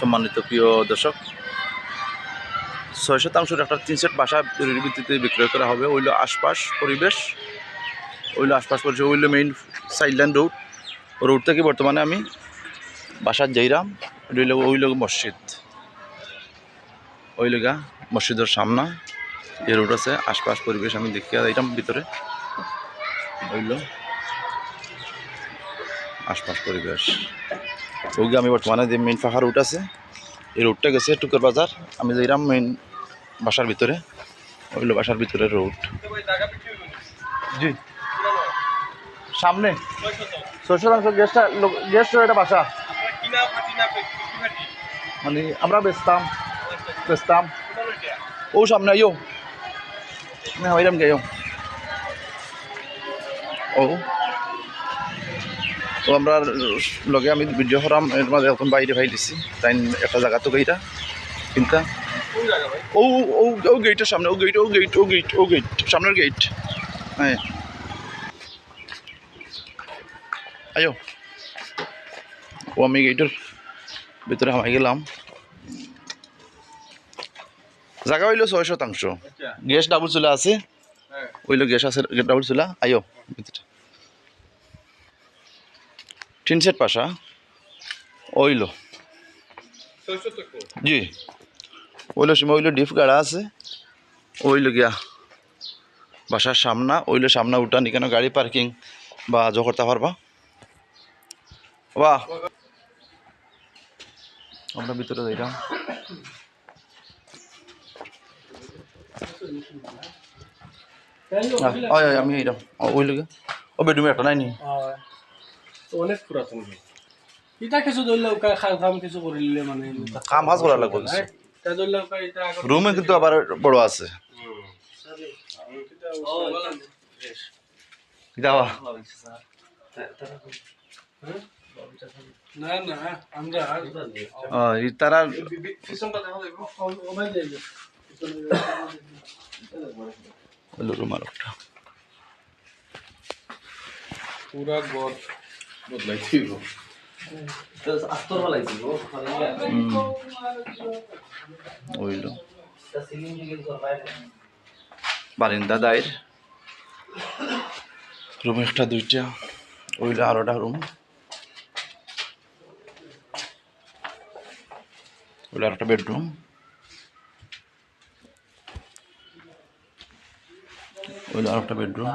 সম্মানিত প্রিয় দর্শক, ছয় শতাংশের একটা তিন সেট বাসা জরুরি ভিত্তিতে বিক্রয় করা হবে। ওইল আশপাশ পরিবেশ, ওইল আশপাশ পরিবেশ, ওইল মেইন সাইডলাইন রোড রোড থেকে বর্তমানে আমি বাসার যাইরাম ওইল ওইল মসজিদ। ওই লগা মসজিদের সামনা যে রোড আছে, আশপাশ পরিবেশ আমি দেখিয়া যাইতাম ভিতরে। ওইল আশপাশ পরিবেশ। ওই আমি বর্তমানে যে মেন ফাঁকা রুট আছে, এই রুটটা গেছে টুকের বাজার। আমি যাইরাম মেইন বাসার ভিতরে, ওইলো বাসার ভিতরে রুট জি। সামনে। ছয় শতাংশ গ্যাসটা গ্যাস এটা বাসা। মানে আমরা বেচতাম বেচতাম। ও সামনে আইও না হইলাম গে ও। তো আমরা লগে আমি ভিডিও করাম এর মাঝে এখন বাইরে ভাই দিছি। তাই একটা জায়গা তো গেইটা চিন্তা ও ও ও গেটের সামনে ও গেইট ও গেইট ও গেইট ও গেইট সামনের গেইট। হ্যাঁ। আয়ো। ও আমি গেটের ভিতরে হামাই গেলাম। জায়গা হইল ছয় শতাংশ। গ্যাস ডাবল চুলা আছে। ওইলো গ্যাস আছে ডাবল চুলা। আয়ো ভিতরে। টিন সেট পাশা, ওইলো। জি। ওইলো সীমা ওইলো ডিপ গাড়া আছে, ওইলো গিয়া বাসার সামনা, ওইলো সামনা উঠান, এখানে গাড়ি পার্কিং বা আজও করতে পারবা। বাহ। আমরা ভিতরে যাইলাম আমি ওইলো গিয়া। ও বেডরুমে একটা নাই নি? অনেক পুরাতন ইটা কিছু ধরলে খাম খাম কিছু করিলে মানে কাম হাজ করা লাগবে রুমে কিন্তু আবার বড় আছে। যাওয়া তারা পুরা গড় বদলাই দিব ওইল। বারিন্দা দায়ের রুম একটা দুইটা। ওইল আরোটা রুম। ওইল আরেকটা বেডরুম। ওইল আরেকটা বেডরুম।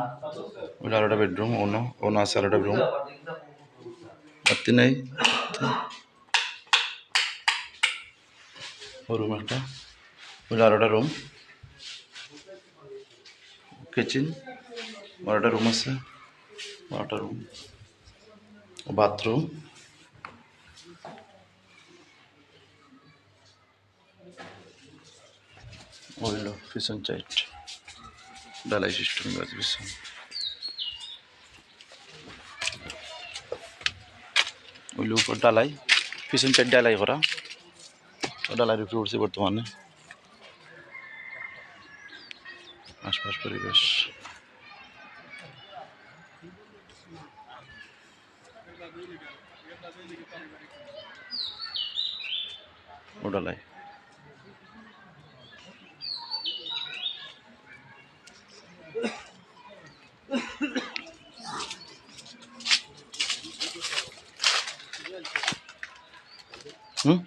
ওইল আরেকটা বেডরুম অন্য অন্য আছে আরেকটা রুম নেই। ও রুম একটা। ওইল আরেকটা রুম কিচেন বারোটা রুম আছে। বারোটা রুম বাথরুম ওইল পিছন সাইড ডালাই সিস্টেম আছে পিছন ওইল উপর ডালাই, পিছন চার ডালাই করা। ও ডালাইয়ের উপরে উঠছে বর্তমানে। আশপাশ পরিবেশ। ওডালাই হুম?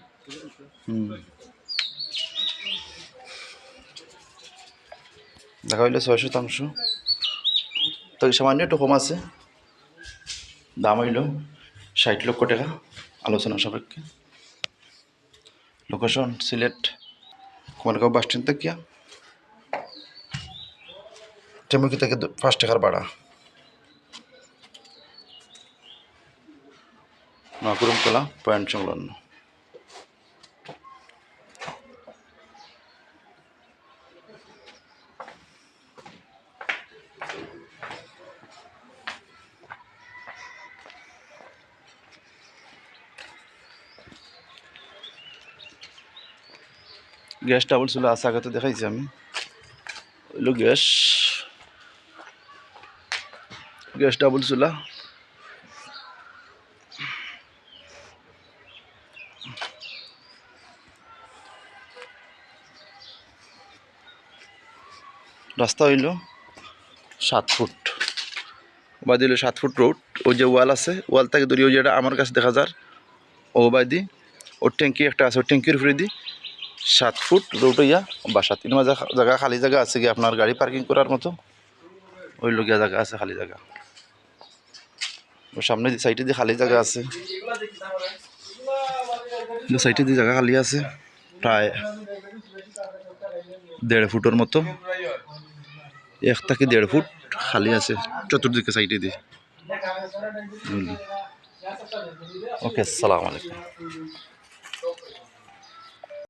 দেখা হইলে ছয় শতাংশ তো সামান্য একটু কম আছে। দাম হইল ষাট লক্ষ টাকা, আলোচনা সাপেক্ষে। Location Sylhet Kumargaon bus stand থেকে টেমুকি থেকে পাঁচ টাকার ভাড়া। কলা, পয়েন্ট সংলগ্ন। গ্যাস টাবল ছিল আসা আগে তো দেখাইছি আমি। Oil gas. গ্যাস টাবল চুলা। রাস্তা হইল সাত ফুট। বা দিল সাত ফুট রোড। ওই যে ওয়াল আছে, ওয়াল থেকে দূরে ওই যেটা আমার কাছে দেখা যার। ও বাদি ওর ট্যাঙ্কি একটা আছে, ওর ট্যাঙ্কির ফিরে দিই সাত ফুট রোড হইয়া বাসা তিন মাঝে জায়গা খালি জায়গা আছে কি? আপনার গাড়ি পার্কিং করার মতো। ওই লগিয়া জায়গা আছে খালি জায়গা সামনে সাইডে দিয়ে খালি জায়গা আছে। সাইডে দিয়ে জায়গা খালি আছে প্রায় দেড় ফুটের মতো। এক থেকে দেড় ফুট খালি আছে চতুর্দিকে সাইডে দিয়ে ওকে আসসালামু আলাইকুম।